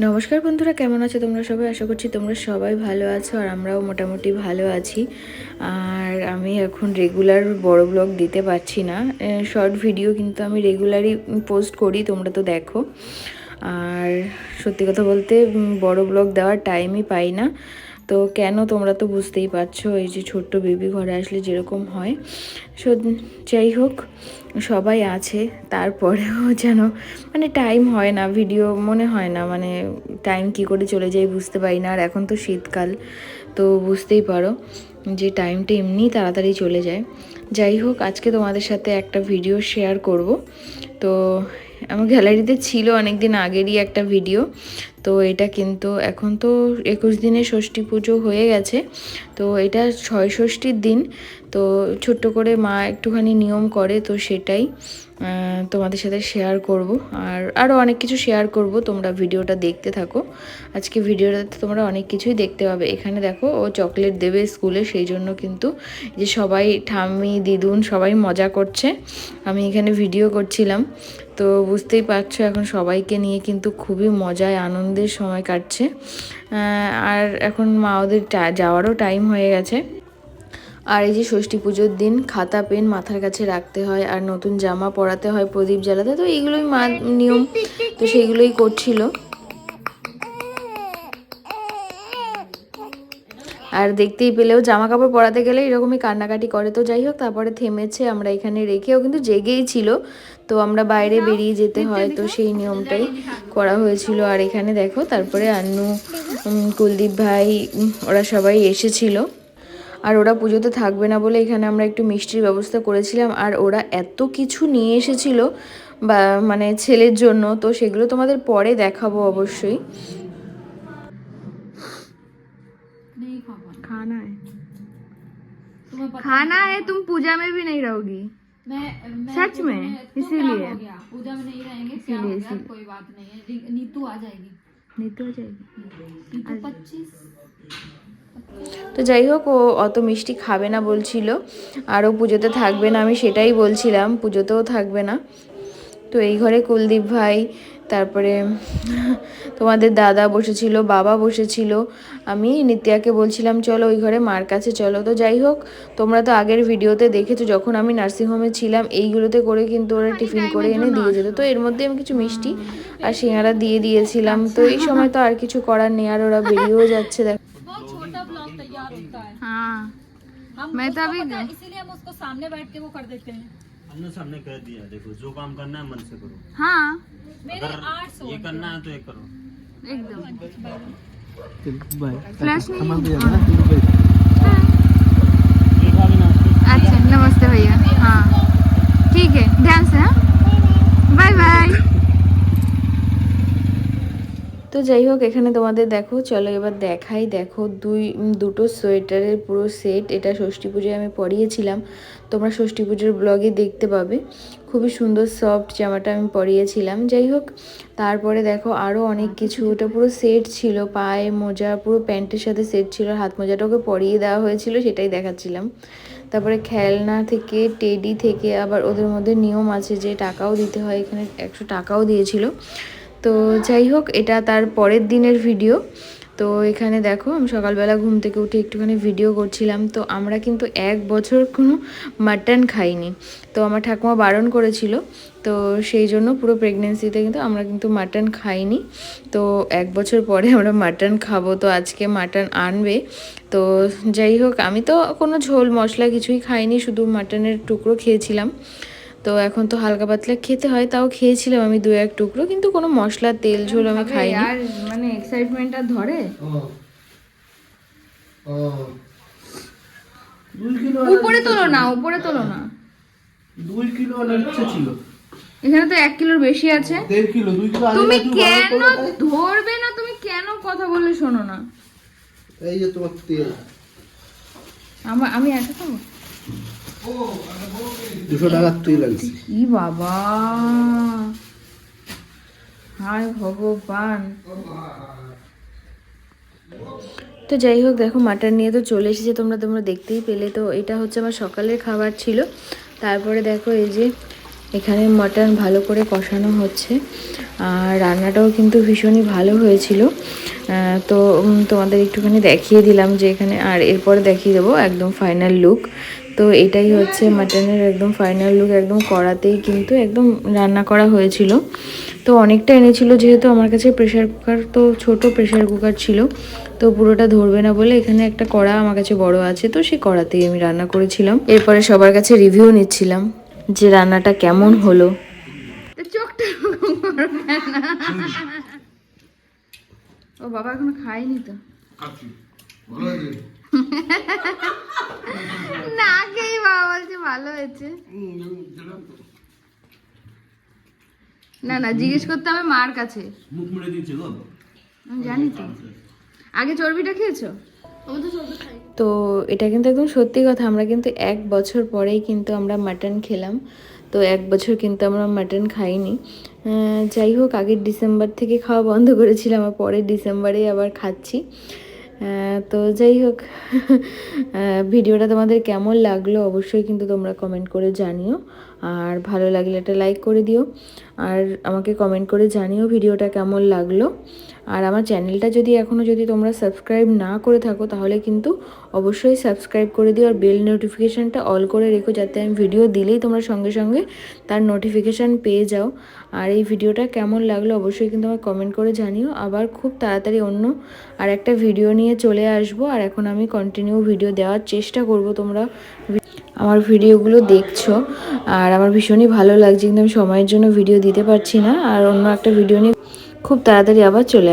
নমস্কার বন্ধুরা, কেমন আছো তোমরা সবাই? আশা করছি তোমরা সবাই ভালো আছো আর আমরাও মোটামুটি ভালো আছি। আর আমি এখন রেগুলার বড় ব্লগ দিতে পারছি না। শর্ট ভিডিও কিন্তু আমি রেগুলারই পোস্ট করি, তোমরা তো দেখো। আর সত্যি কথা বলতে বড় ব্লগ দেওয়ার টাইমই পাই না। তো কেন তোমরা তো বুঝতেই পারছ, এই যে ছোট্ট বেবি ঘরে আসলে যেরকম হয়। সো, যাই হোক, সবাই আছে, তারপরেও যেন মানে টাইম হয় না ভিডিও মনে হয় না মানে টাইম কি করে চলে যায় বুঝতে পারি না। আর এখন তো শীতকাল, তো বুঝতেই পারো যে টাইমটা এমনি তাড়াতাড়ি চলে যায়। যাই হোক, আজকে তোমাদের সাথে একটা ভিডিও শেয়ার করব। তো আমার গ্যালারিতে ছিল অনেক দিন আগেরই একটা ভিডিও তো এটা কিন্তু এখন তো একুশ দিনে ষষ্ঠী পুজো হয়ে গেছে, তো এটা ছয় ষষ্ঠীর দিন, তো ছোট্ট করে মা একটুখানি নিয়ম করে, তো সেটাই তোমাদের সাথে শেয়ার করব। আর আরও অনেক কিছু শেয়ার করব, তোমরা ভিডিওটা দেখতে থাকো। আজকে ভিডিওটাতে তোমরা অনেক কিছুই দেখতে পাবে। এখানে দেখো, ও চকলেট দেবে স্কুলে সেই জন্য কিন্তু যে সবাই ঠাম্মি, দিদুন সবাই মজা করছে। আমি এখানে ভিডিও করছিলাম। তো বুঝতেই পারছ, এখন সবাইকে নিয়ে কিন্তু খুবই মজায়, আনন্দের সময় কাটছে। আর এখন মা ওদের যাওয়ারও টাইম হয়ে গেছে। আর এই যে ষষ্ঠী পুজোর দিন, খাতা, পেন মাথার কাছে রাখতে হয়, আর নতুন জামা পরাতে হয়, প্রদীপ জ্বালাতে তো এইগুলোই মা নিয়ম, তো সেইগুলোই করছিল। আর দেখতেই পেলেও জামা কাপড় পরাতে গেলে এরকমই কান্নাকাটি করে, তো যাই হোক, তারপরে থেমেছে, আমরা এখানে রেখেও কিন্তু জেগেই ছিল। তো আমরা বাইরে বেরিয়ে যেতে হয় তো সেই নিয়মটাই করা হয়েছিল আর এখানে দেখো তারপরে আন্নু উম, কুলদীপ ভাই উম, ওরা সবাই এসেছিল আর ওরা পুজোতে থাকবে না বলে এখানে আমরা একটু মিষ্টির ব্যবস্থা করেছিলাম আর ওরা এত কিছু নিয়ে এসেছিল বা মানে ছেলের জন্য তো সেগুলো তোমাদের পরে দেখাবো অবশ্যই नहीं खा पाना खाना है तुम्हें पता खाना है तुम पूजा में भी नहीं रहोगी मैं, मैं सच में? तुम्हें- तो इसीलिए? क्या हो गया पूजा में नहीं रहेंगे क्या हो इसीलिए, गया इसीलिए। कोई बात नहीं है नी- नीतू आ जाएगी नहीं तो जाएगी नीतू पच्चीस তো যাই হোক ও অত মিষ্টি খাবে না বলছিল আর ও পুজোতে থাকবে না আমি সেটাই বলছিলাম পুজোতেও থাকবে না তো এই ঘরে কুলদীপ ভাই তারপরে তোমাদের দাদা বসেছিল বাবা বসেছিল আমি নিত্যাকে বলছিলাম চলো ওই ঘরে মার কাছে চলো তো যাই হোক তোমরা তো আগের ভিডিওতে দেখেছো যখন আমি নার্সিংহোমে ছিলাম এইগুলোতে করে কিন্তু ওরা টিফিন করে এনে দিয়ে যেত তো এর মধ্যে আমি কিছু মিষ্টি আর সিঙ্গারা দিয়ে দিয়েছিলাম তো এই সময় তো আর কিছু করার নেই আর ওরা বেরিয়েও যাচ্ছে দেখ बहुत छोटा ब्लॉग तैयार होता है हाँ हम मैं तो उसको अभी- पता है, इसीलिए हम उसको सामने बैठ के वो कर देते हैं हमने सामने कह दिया देखो जो काम करना है मन से करो। हाँ। अगर ये करना है तो ये करो। एकदम। बाय फ्लैश नहीं है? अच्छा नमस्ते भैया। हाँ। যাই হোক, এখানে তোমাদের দেখো, চলো এবার দেখাই। দেখো, দুই দুটো সোয়েটারের পুরো সেট। এটা ষষ্ঠী পুজোয় আমি পরিয়েছিলাম। তোমরা ষষ্ঠী পুজোর ব্লগে দেখতে পাবে। খুবই সুন্দর সফট জামাটা আমি পরিয়েছিলাম। যাই হোক, তারপরে দেখো আরও অনেক কিছু। ওটা পুরো সেট ছিল, পায়ে মোজা, পুরো প্যান্টের সাথে সেট ছিল। হাত মোজাটা ওকে পরিয়ে দেওয়া হয়েছিল, সেটাই দেখাচ্ছিলাম। তারপরে খেলনা থেকে টেডি থেকে আবার ওদের মধ্যে নিয়ম আছে যে টাকাও দিতে হয়। এখানে একশো টাকাও দিয়েছিল। তো যাই হোক, এটা তার পরের দিনের ভিডিও তো এখানে দেখো, আমি সকালবেলা ঘুম থেকে উঠে একটুখানি ভিডিও করছিলাম। তো আমরা কিন্তু এক বছর কোনো মাটন খাইনি। তো আমার ঠাকুমা বারণ করেছিল। তো সেই জন্য পুরো প্রেগনেন্সিতে কিন্তু আমরা কিন্তু মাটন খাইনি। তো এক বছর পরে আমরা মাটন খাব। তো আজকে মাটন আনবে। তো যাই হোক, আমি তো কোনো ঝোল মশলা কিছুই খাইনি, শুধু মাটনের টুকরো খেয়েছিলাম। তো এখন তো হালকা পাতলা খেতে হয় তাও খেয়েছিলাম আমি দু এক টুকরো কিন্তু কোনো মশলা তেল ঝোল আমি খাইনি। আর মানে এক্সাইটমেন্টটা ধরে? উপরে তোলো না উপরে তোলো না। দুই কিলো ইচ্ছে ছিল। এখানে তো এক কিলোর বেশি আছে। দেড় কিলো দুই কিলো তুমি কেন। ধরবে না তুমি কেন কথা বললে শোনো না? এই যে তোমার তেল। আমার আমি এত খাব? দুশো টাকার তেল আনছি। ই বাবা। হায় ভগবান। তো যাই হোক, দেখো, মাটন নিয়ে তো চলে এসেছে, তোমরা তোমরা দেখতেই পেলে। তো এটা হচ্ছে আমার সকালের খাবার ছিল। তারপরে দেখো, এই যে এখানে মাটন ভালো করে কষানো হচ্ছে। আর রান্নাটাও কিন্তু ভীষণই ভালো হয়েছিল। তো তোমাদের একটুখানি দেখিয়ে দিলাম যে এখানে, আর এরপরে দেখিয়ে দেবো একদম ফাইনাল লুক তো এটাই হচ্ছে মাটনের একদম ফাইনাল লুক একদম কড়াতেই কিন্তু একদম রান্না করা হয়েছিল। তো অনেকটা এনেছিল যেহেতু আমার কাছে প্রেশার কুকার তো ছোট প্রেশার কুকার ছিল। তো পুরোটা ধরবে না বলে এখানে একটা কড়া আমার কাছে বড় আছে তো সেই কড়াতেই আমি রান্না করেছিলাম। এরপরে সবার কাছে রিভিউ নিচ্ছিলাম যে রান্নাটা কেমন হলো। ও বাবা এখনও খায়নি তো। না খেয়ে বাবা বলছে ভালো হয়েছে। না না জিজ্ঞেস করতে হবে মার কাছে। মুখ মুড়ে দিয়েছে গো। জানি তো। আগে চর্বিটা খেয়েছো? তো এটা কিন্তু একদম সত্যি কথা আমরা কিন্তু এক বছর পরেই কিন্তু আমরা মাটন খেলাম। তো এক বছর কিন্তু আমরা মাটন খাইনি। যাই হোক আগের ডিসেম্বর থেকে খাওয়া বন্ধ করেছিলাম আর পরের ডিসেম্বরে আবার খাচ্ছি। তো যাই হোক ভিডিওটা তোমাদের কেমন লাগল অবশ্যই কিন্তু তোমরা কমেন্ট করে জানিও। আর ভালো লাগলে একটা লাইক করে দিও। আর আমাকে কমেন্ট করে জানিও ভিডিওটা কেমন লাগল। আর আমার চ্যানেলটা যদি এখনও যদি তোমরা সাবস্ক্রাইব না করে থাকো, তাহলে কিন্তু অবশ্যই সাবস্ক্রাইব করে দিও আর বেল নোটিফিকেশানটা অল করে রেখো যাতে আমি ভিডিও দিলেই তোমরা সঙ্গে সঙ্গে তার নোটিফিকেশান পেয়ে যাও। আর এই ভিডিওটা কেমন লাগল অবশ্যই কিন্তু আমার কমেন্ট করে জানিও। আবার খুব তাড়াতাড়ি অন্য আর একটা ভিডিও নিয়ে চলে আসব। আর এখন আমি কন্টিনিউ ভিডিও দেওয়ার চেষ্টা করব তোমরা। আমার ভিডিওগুলো দেখছ আর আমার ভীষণই ভালো লাগছে কিন্তু আমি সময়ের জন্য ভিডিও দিতে পারছি না। আর অন্য একটা ভিডিও নিয়ে খুব তাড়াতাড়ি আবার চলে।